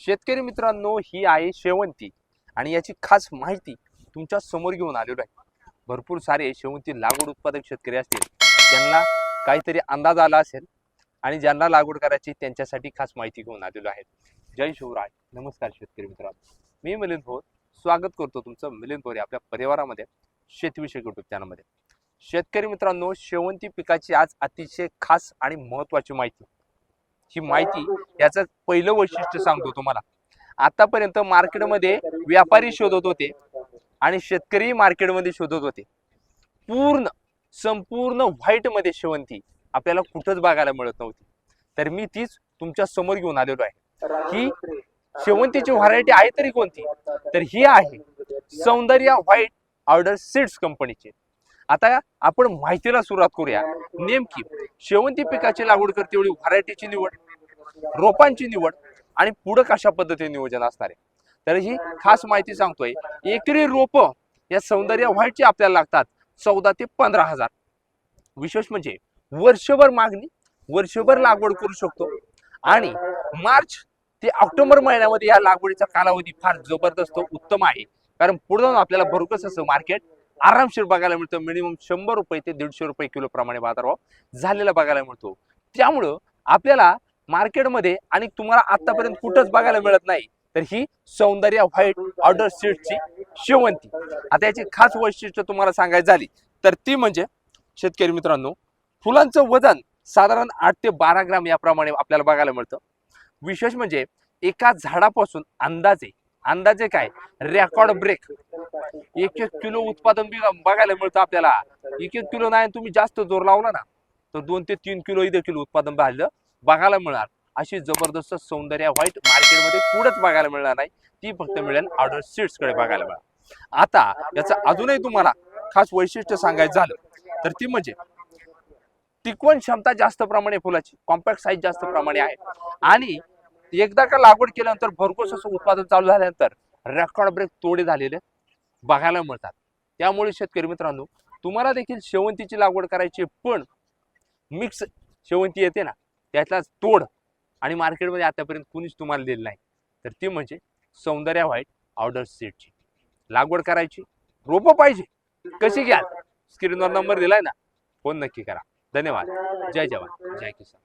शेतकरी मित्रांनो ही आहे शेवंती. आणि याची खास माहिती तुमच्यासमोर घेऊन आलेलो आहे. भरपूर सारे शेवंती लागवड उत्पादक शेतकरी असतील त्यांना काहीतरी अंदाज आला असेल आणि ज्यांना लागवड करायची त्यांच्यासाठी खास माहिती घेऊन आलेलो आहे. जय शिवराय. नमस्कार शेतकरी मित्रांनो. मी मिलिंद भोर. स्वागत करतो तुमचं मिलिंद भोर आपल्या परिवारामध्ये शेतीविषयक युट्यूब चॅनलमध्ये शेतकरी मित्रांनो शेवंती पिकाची आज अतिशय खास आणि महत्वाची माहिती. ही माहिती याचं पहिलं वैशिष्ट्य सांगतो तुम्हाला. आतापर्यंत मार्केटमध्ये व्यापारी शोधत होते आणि शेतकरी मार्केटमध्ये शोधत होते. पूर्ण संपूर्ण व्हाईटमध्ये शेवंती आपल्याला कुठंच बघायला मिळत नव्हती. तर मी तीच तुमच्यासमोर घेऊन आलेलो आहे. ही शेवंतीची व्हरायटी आहे तरी कोणती? तर ही आहे सौंदर्य व्हाईट ऑर्डर सीड्स कंपनीची. आता आपण माहितीला सुरुवात करूया. नेमकी शेवंती पिकाची लागवड करते एवढी व्हरायटीची निवड रोपांची निवड आणि पुढं कशा पद्धतीने नियोजन असणार आहे. तर ही खास माहिती सांगतोय. एकरी रोप या सौंदर्य व्हाईटची आपल्याला लागतात चौदा ते पंधरा हजार. विशेष म्हणजे वर्षभर मागणी वर्षभर लागवड करू शकतो आणि मार्च ते ऑक्टोबर महिन्यामध्ये या लागवडीचा कालावधी फार जबरदस्त उत्तम आहे. कारण पुढे जाऊन आपल्याला भरकस असं मार्केट आरामशीर बघायला मिळतं. मिनिमम शंभर रुपये ते दीडशे रुपये किलो प्रमाणे बाजारभाव झालेला बघायला मिळतो. त्यामुळं आपल्याला मार्केटमध्ये आणि तुम्हाला आतापर्यंत कुठंच बघायला मिळत नाही तर ही सौंदर्य व्हाईट ऑर्डर सीटची शेवंती. आता याची खास वैशिष्ट्य तुम्हाला सांगायची झाली तर ती म्हणजे शेतकरी मित्रांनो फुलांचं वजन साधारण आठ ते बारा ग्राम याप्रमाणे आपल्याला बघायला मिळतं. विशेष म्हणजे एका झाडापासून अंदाजे अंदाजे काय? रेकॉर्ड ब्रेक एक एक किलो उत्पादन बघायला मिळतं आपल्याला. एक एक किलो नाही तुम्ही जास्त जोर लावला ना तर दोन ते तीन किलो देखील उत्पादन बाहेर बघायला मिळणार. अशी जबरदस्त सौंदर्य व्हाईट मार्केटमध्ये कुठंच बघायला मिळणार नाही. ती फक्त मिळेल ऑर्डर सीट्सकडे बघायला मिळणार. आता याचं अजूनही तुम्हाला खास वैशिष्ट्य सांगायचं झालं तर ती म्हणजे टिकवण क्षमता जास्त प्रमाणे फुलाची कॉम्पॅक्ट साईज जास्त प्रमाणे आहे. आणि एकदा का लागवड केल्यानंतर भरघोस असं उत्पादन चालू झाल्यानंतर रेकॉर्ड ब्रेक तोडे झालेले बघायला मिळतात. त्यामुळे शेतकरी मित्रांनो तुम्हाला देखील शेवंतीची लागवड करायची पण मिक्स शेवंती येते ना त्यातलाच तोड आणि मार्केटमध्ये आतापर्यंत कुणीच तुम्हाला दिलं नाही. तर ती म्हणजे सौंदर्य व्हाईट ऑर्डर सीटची लागवड करायची रोपं पाहिजे. कशी घ्याल? स्क्रीनवर नंबर दिलाय ना? फोन नक्की करा. धन्यवाद. जय जवान. जय किसान.